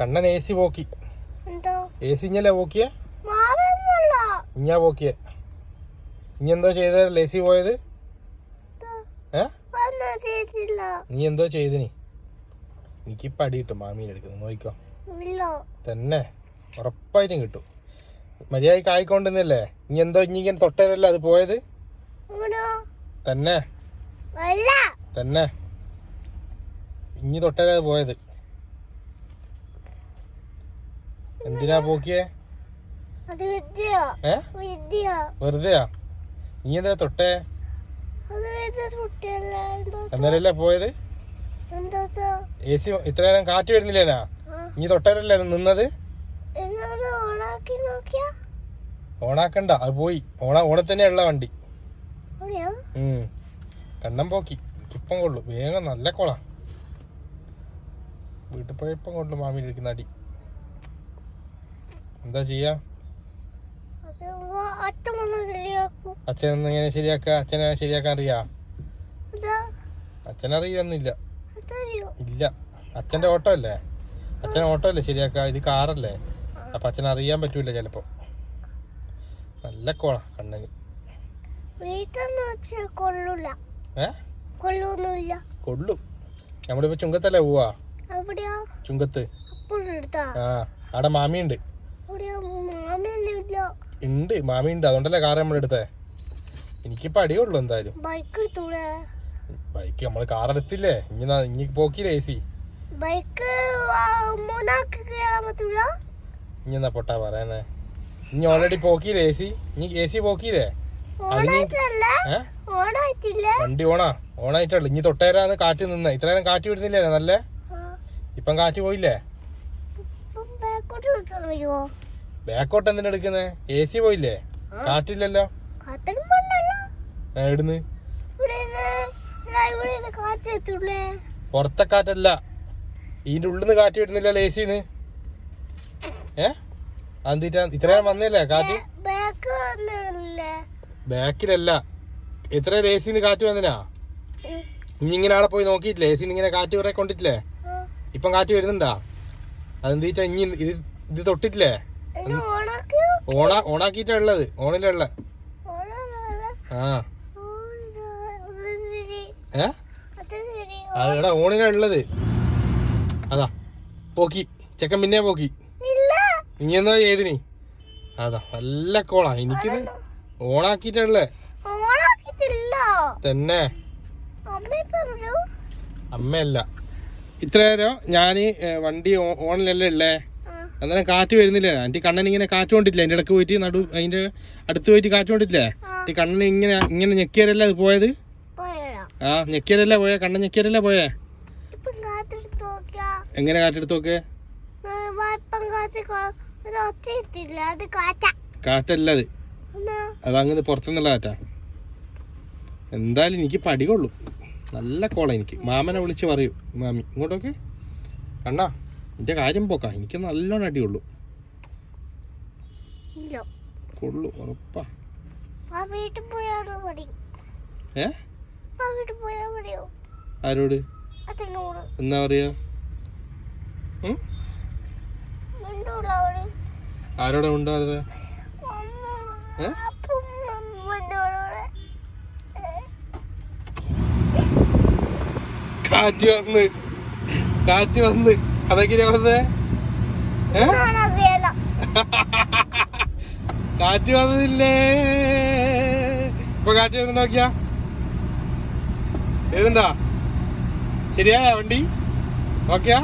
Kannan A C പോക്കി A C ഇഞ്ഞല്ലേ പോക്കിയേ ഇഞ്ഞാ പോക്കിയേ ഇനി എന്തോ ചെയ്തല്ലേ എ സി പോയത് നീ എന്തോ ചെയ്തിനി? എനിക്ക് പടി കിട്ടും മാമീനെ എടുക്കുന്നു നോക്കിക്കോ. ഇല്ല. തന്നെ. ഉറപ്പായിട്ടും കിട്ടും. മര്യാദയ്ക്ക് ആയിക്കൊണ്ടിരുന്നില്ലേ? ഇനി എന്തോ ഇനി ഇങ്ങനെ തൊട്ടതല്ലേ അത് പോയത്? തന്നെ. തന്നെ. ഇനി തൊട്ടല്ലേ അത് പോയത്. എന്തിനാ പോക്കിയേ? വെറുതെയാ? നീ എന്തിനാ തൊട്ടേ? എന്നാലല്ലേ അന്നേരല്ലേ പോയത്? എ സി ഇത്ര നേരം കാറ്റ് വരുന്നില്ലേനാ നീ തൊട്ടേരല്ലേ നിന്നത്? ഓണാക്കണ്ട അത് പോയി. ഓണ തന്നെയുള്ള ഉള്ള വണ്ടി. കണ്ണം പോക്കി. ഇപ്പം കൊള്ളു. വേഗം നല്ല കൊള. വീട്ടിൽ പോയപ്പം കൊള്ളു മാമി ഇരിക്കുന്ന അടി. എന്താ ചെയ്യാ? അച്ഛൻ എങ്ങനെ ശരിയാക്ക? അച്ഛനെ ശരിയാക്കാൻ അറിയാ? അച്ഛനറിയില്ല ഇല്ല. അച്ഛന്റെ ഓട്ടോ അല്ലേ? അച്ഛൻ ഓട്ടോ അല്ലേ ശരിയാക്ക? ഇത് കാറല്ലേ? അപ്പൊ അച്ഛൻ അറിയാൻ പറ്റൂല ചെലപ്പോ. നല്ല കോള കണ്ണന്. കൊള്ളും. നമ്മളിപ്പോ ചുങ്കത്തല്ലേ പോവാ? ചുങ്കത്ത്. ആ അവിടെ മാമിയുണ്ട്. അവിടെയാ മാമി ഉണ്ട് അതുകൊണ്ടല്ലേ കാർ നമ്മൾ എടുത്തേ? എനിക്കിപ്പോ അടിയുള്ളൂ എന്തായാലും. ബൈക്ക് എടുത്തൂടെ? ബൈക്ക് നമ്മൾ കാർ എടുത്തില്ലേ? ഇനി ഇനി പോക്കില്ലേ എ സി ബൈക്ക് ഇനി എന്നാ പൊട്ടാ പറയുന്നേ ഇനി ഓൾറെഡി പോക്കിയില്ലേ എ സി ഇനി എ സി പോക്കിയില്ലേ വണ്ടി ഓണാ? ഓണായിട്ടുള്ളു ഇനി തൊട്ടേരാന്ന് കാറ്റ് നിന്ന്. ഇത്ര നേരം കാറ്റ് വിടുന്നില്ലേ നല്ല? ഇപ്പം കാറ്റ് പോയില്ലേ? ബാക്കോട്ട് എന്തിനാ എടുക്കുന്നേ? എ സി പോയില്ലേ? കാറ്റില്ലല്ലോ? പുറത്തെ കാറ്റല്ല. ഇതിന്റെ ഉള്ളിൽ നിന്ന് കാറ്റ് വരുന്നില്ല എ സിന്ന് ഏ? അന്തിട്ടാ ഇത്രയും വന്നില്ലേ കാറ്റ്? ബാക്കിലല്ല. എത്ര എ സിന്ന് കാറ്റ് വന്നിനാ? ഇനി ഇങ്ങനെ അവിടെ പോയി നോക്കിയിട്ടില്ലേ? എ സിന്ന് ഇങ്ങനെ കാറ്റ് കുറെ കൊണ്ടിട്ടില്ലേ? ഇപ്പം കാറ്റ് വരുന്നുണ്ടാ? അതെന്തിട്ടാ ഇനി ഇത് ഇത് തൊട്ടിട്ടില്ലേ? ഓണ ഓണാക്കിയിട്ടാ ഉള്ളത്. ഓണിലുള്ള ആ. അത് ഏ? അത് ഓണിലാ ഉള്ളത്. പോക്കി. ചെക്കൻ പിന്നെ പോക്കി. ഇനി എന്നാ ചെയ്തിനി? അതാ നല്ല കോളാ. എനിക്കിത് ഓണാക്കിട്ടുള്ള തന്നെ. അമ്മയല്ല. ഇത്ര നേരം ഞാൻ വണ്ടി ഓണിലല്ലേ ഉള്ളേ? അന്നേരം കാറ്റ് വരുന്നില്ലേ? ആന്റി കണ്ണൻ ഇങ്ങനെ കാറ്റ് കൊണ്ടിട്ടില്ല? അതിന്റെ ഇടയ്ക്ക് പോയിട്ട് നടു അതിന്റെ അടുത്ത് പോയിട്ട് കാറ്റ് കൊണ്ടിട്ടില്ലേ? ആ. കണ്ണൻ ഇങ്ങനെ ഇങ്ങനെ ഞെക്കിയാലല്ലേ അത് പോയത്? ആ ഞെക്കിയാലല്ലേ പോയേ? കണ്ണൻ ഞെക്കിയാലല്ലേ പോയേ? എങ്ങനെ കാറ്റെടുത്ത് നോക്ക്? കാറ്റല്ല അത്. എന്നാ? അത് അങ്ങനെ പുറത്തുനിന്നുള്ള കാറ്റാ. എന്തായാലും എനിക്ക് പടി കൊള്ളും നല്ല കോള എനിക്ക്. മാമനെ വിളിച്ച് പറയൂ. മാമി ഇങ്ങോട്ടൊക്കെ. കണ്ണാ. എന്റെ കാര്യം പോക്കാ. എനിക്ക് നല്ലോണം അടിയുള്ളൂ കൊള്ളു. ഉറപ്പാ. വീട്ടിൽ ഏ? വീട്ടിൽ മതിയോ ആരോട്? എന്നാ പറയാ? ആരോടാ മിണ്ടൂടെ കാറ്റ് വന്ന്. കാറ്റ് വന്ന്. കാറ്റ് വന്നില്ലേ? ഇപ്പൊ കാറ്റ് വന്നു നോക്കിയാ? ഏതുണ്ടാ ശരിയായ വണ്ടി? നോക്കിയാ?